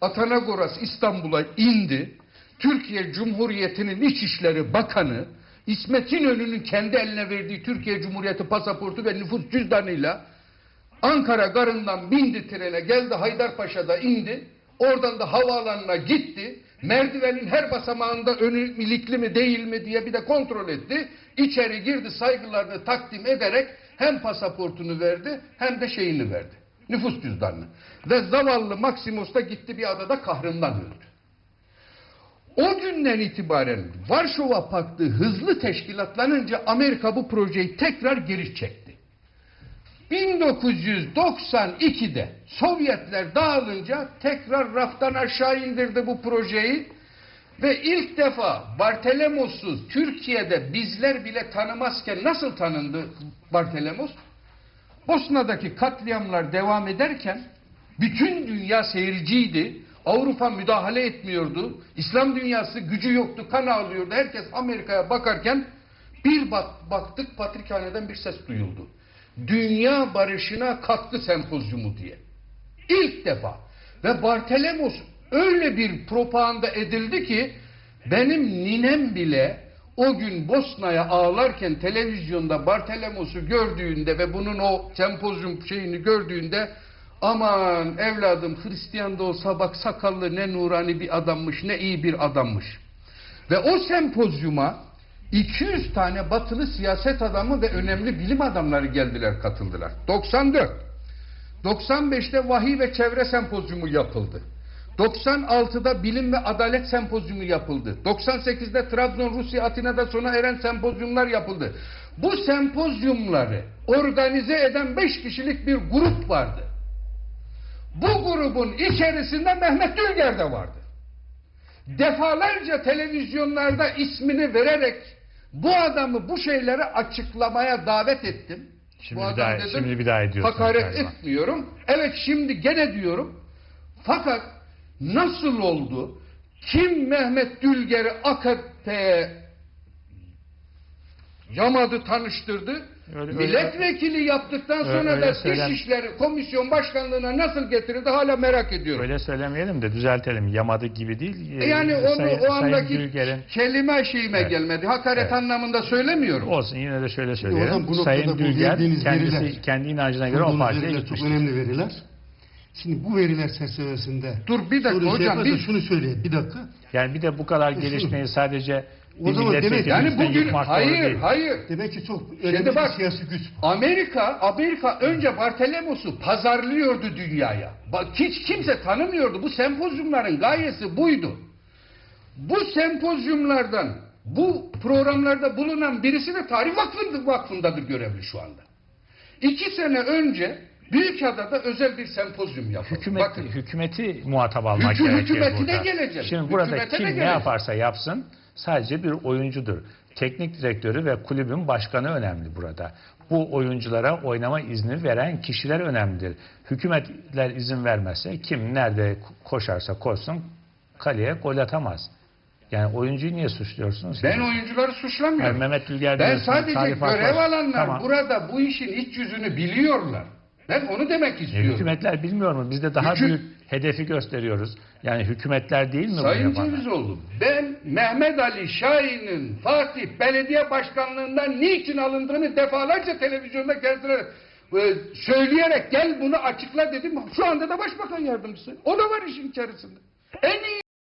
Atanagoras İstanbul'a indi. Türkiye Cumhuriyeti'nin İçişleri Bakanı İsmet İnönü'nün kendi eline verdiği Türkiye Cumhuriyeti pasaportu ve nüfus cüzdanıyla Ankara garından bindi trene geldi Haydarpaşa'da indi. Oradan da havaalanına gitti. Merdivenin her basamağında önü ilikli mi değil mi diye bir de kontrol etti. İçeri girdi saygılarını takdim ederek hem pasaportunu verdi hem de şeyini verdi. Nüfus cüzdanını. Ve zavallı Maximus da gitti bir adada kahrından öldü. O günden itibaren Varşova Paktı hızlı teşkilatlanınca Amerika bu projeyi tekrar geri çekti. 1992'de Sovyetler dağılınca tekrar raftan aşağı indirdi bu projeyi ve ilk defa Bartelemos'u Türkiye'de bizler bile tanımazken nasıl tanındı Bartelemos? Bosna'daki katliamlar devam ederken bütün dünya seyirciydi. Avrupa müdahale etmiyordu. İslam dünyası gücü yoktu, kan ağlıyordu. Herkes Amerika'ya bakarken bir bak, baktık Patrikhane'den bir ses duyuldu. Dünya barışına katkı sempozyumu diye. İlk defa. Ve Bartelemos öyle bir propaganda edildi ki benim ninem bile o gün Bosna'ya ağlarken televizyonda Bartelemos'u gördüğünde ve bunun o sempozyum şeyini gördüğünde aman evladım Hristiyan da olsa bak sakallı ne nurani bir adammış ne iyi bir adammış. Ve o sempozyuma 200 tane batılı siyaset adamı ve önemli bilim adamları geldiler katıldılar. 94. 95'te vahiy ve çevre sempozyumu yapıldı. 96'da bilim ve adalet sempozyumu yapıldı. 98'de Trabzon, Rusya, Atina'da sona eren sempozyumlar yapıldı. Bu sempozyumları organize eden 5 kişilik bir grup vardı. Bu grubun içerisinde Mehmet Dülger de vardı. Defalarca televizyonlarda ismini vererek bu adamı bu şeyleri açıklamaya davet ettim. Şimdi bu bir daha- şimdi bir daha ediyorsunuz Hakaret galiba. etmiyorum. Evet şimdi gene diyorum. Fakat nasıl oldu? Kim Mehmet Dülger'i AKP'ye yamadı, tanıştırdı? Öyle- öyle- Milletvekili yaptıktan sonra öyle da söylem- Dışişleri Komisyon Başkanlığı'na nasıl getirildi hala merak ediyorum. Öyle söylemeyelim de düzeltelim. Yamadı gibi değil. E yani Ee, onu Sayın- o andaki Dülger'in kelime şeyime Evet. gelmedi. Hakaret Evet. anlamında söylemiyorum. olsun yine de şöyle hocam söyleyelim. bu Sayın Dülger kendisi veriler- kendi inancına göre o partiye veriler çok gitmiştir. önemli veriler. Şimdi bu veriler çerçevesinde Dur bir dakika soru şey hocam, bir- şunu söyleyeyim bir dakika. Yani bir de bu kadar şunu- gelişmeyi sadece O bir zaman demek- Yani bugün doğru hayır değil. hayır. Demek ki çok önemli Şimdi bak bir siyasi güç. Amerika Amerika önce Bartelemos'u pazarlıyordu dünyaya. Bak hiç kimse tanımıyordu. Bu sempozyumların gayesi buydu. Bu sempozyumlardan bu programlarda bulunan birisi de Tarih Vakfı'nda, Vakfı'ndadır görevli şu anda. İki sene önce Büyükada'da özel bir sempozyum yapıldı. Hükümet, Bakın. hükümeti muhatap almak Hükü- gerekiyor hükümetine burada. geleceğim. Şimdi burada Hükümete de kim ne yaparsa yapsın sadece bir oyuncudur. Teknik direktörü ve kulübün başkanı önemli burada. Bu oyunculara oynama izni veren kişiler önemlidir. Hükümetler izin vermezse kim nerede koşarsa koşsun kaleye gol atamaz. Yani oyuncuyu niye suçluyorsunuz? Ben oyuncuları suçlamıyorum. Yani Mehmet Ben sadece görev alanlar Tamam. burada bu işin iç yüzünü biliyorlar. Ben onu demek E, istiyorum. hükümetler bilmiyor mu? Biz de daha Hükü- büyük hedefi gösteriyoruz. Yani hükümetler değil mi Sayın yapanlar? Cevizoğlu, ben Mehmet Ali Şahin'in Fatih Belediye Başkanlığından niçin alındığını defalarca televizyonda kendisine e, söyleyerek gel bunu açıkla dedim. Şu anda da Başbakan Yardımcısı. O da var işin içerisinde. En iyi